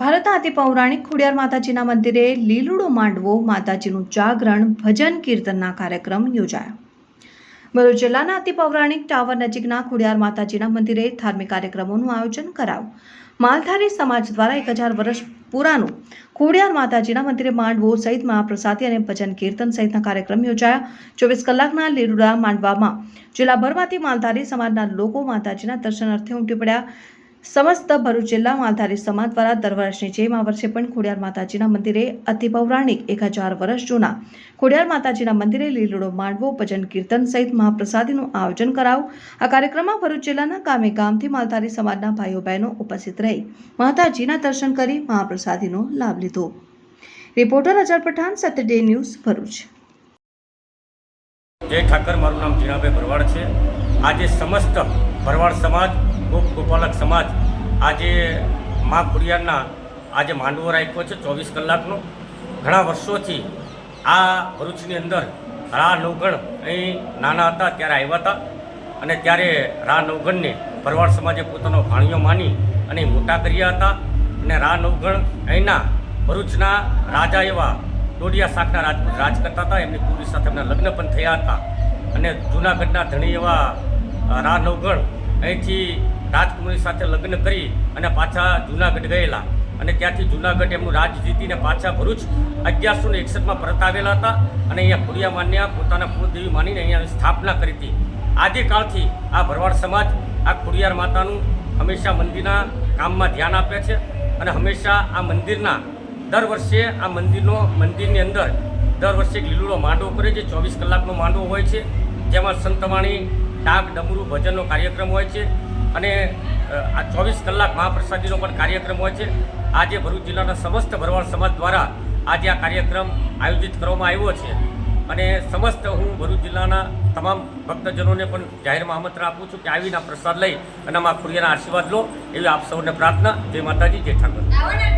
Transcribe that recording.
ભારતના અતિ પૌરાણિક ખોડિયાર માતાજીના મંદિરે લીલુડો માંડવો માતાજીનું જાગરણ, ભજન, કીર્તનના કાર્યક્રમ યોજાયો. ભરૂચ જિલ્લાના અતિ પૌરાણિક ટાવર નજીકના ખોડિયાર માતાજીના મંદિરે ધાર્મિક કાર્યક્રમોનું આયોજન કરાયું. માલધારી સમાજ દ્વારા એક હજાર વર્ષ પુરાનું ખોડિયાર માતાજીના મંદિરે માંડવો સહિત મહાપ્રસાદી અને ભજન કીર્તન સહિતના કાર્યક્રમ યોજાયા. ચોવીસ કલાકના લીલુડા માંડવામાં જિલ્લાભરમાંથી માલધારી સમાજના લોકો માતાજીના દર્શન અર્થે ઉમટી પડ્યા. સમસ્ત ભરૂચ જિલ્લામાં આધારિત સમાજ દ્વારા દર વર્ષની જેમ આ વર્ષે પણ ખોડિયાર માતાજીના મંદિરે અતિ પૌરાણિક એક હજાર વર્ષ જૂના ખોડિયાર માતાજીના મંદિરે લીલડો માંડવો, ભજન કીર્તન સહિત મહાપ્રસાદીનું આયોજન કરાયું. આ કાર્યક્રમમાં ભરૂચ જિલ્લાના ગામે ગામથી માલધારી સમાજના ભાઈઓ બહેનો ઉપસ્થિત રહી માતાજીના દર્શન કરી મહાપ્રસાદીનો લાભ લીધો. Reporter Azhar Satya day news Bharuch. જય ઠાકર, મારું નામ જીણાભાઈ ભરવાડ છે. આજે સમસ્ત ભરવાડ સમાજ ગોપાલક સમાજ આજે મા ખોડિયારના આજે માંડવો રાખ્યો છે ચોવીસ કલાકનો. ઘણા વર્ષોથી આ ભરૂચની અંદર રા નવગણ અહીં નાના હતા, ત્યારે આવ્યા હતા. અને ત્યારે રા નવગણને ભરવાડ સમાજે પોતાનો ભાણિયો માની અને મોટા કર્યા હતા. અને રા નવગણ અહીંના ભરૂચના રાજા એવા ડોડિયા શાકના રાજપૂત રાજ કરતા હતા. એમની પૂરી સાથે એમના લગ્ન પણ થયા હતા. અને જૂનાગઢના ધણી એવા રા નવગણ અહીંથી રાજકુમારી સાથે લગ્ન કરી અને પાછા જુનાગઢ ગયેલા. અને ત્યાંથી જુનાગઢ એમનું રાજ જીતીને પાછા ભરૂચ અગિયારસો ને એકસઠમાં પરત આવેલા હતા અને અહીંયા ખોડિયા માન્યા પોતાના કુળદેવી માનીને અહીંયા સ્થાપના કરી હતી. આદિકાળથી આ ભરવાડ સમાજ આ ખોડિયાર માતાનું હંમેશા મંદિરના કામમાં ધ્યાન આપે છે અને હંમેશા આ મંદિરના દર વર્ષે આ મંદિરનો મંદિરની અંદર દર વર્ષે લીલુડો માંડવો કરે છે. ચોવીસ કલાકનો માંડવો હોય છે. જેમાં સંતવાણી ડાક ડમરું ભજનનો કાર્યક્રમ હોય છે અને આ ચોવીસ કલાક મહાપ્રસાદીનો પણ કાર્યક્રમ હોય છે. આજે ભરૂચ જિલ્લાના સમસ્ત ભરવાડ સમાજ દ્વારા આજે આ કાર્યક્રમ આયોજિત કરવામાં આવ્યો છે. અને સમસ્ત હું ભરૂચ જિલ્લાના તમામ ભક્તજનોને પણ જાહેરમાં આમંત્રણ આપું છું કે આવીને પ્રસાદ લઈ અને આમાં ખુરિયાના આશીર્વાદ લો એવી આપ સૌને પ્રાર્થના. જય માતાજી, જય ઠાકર.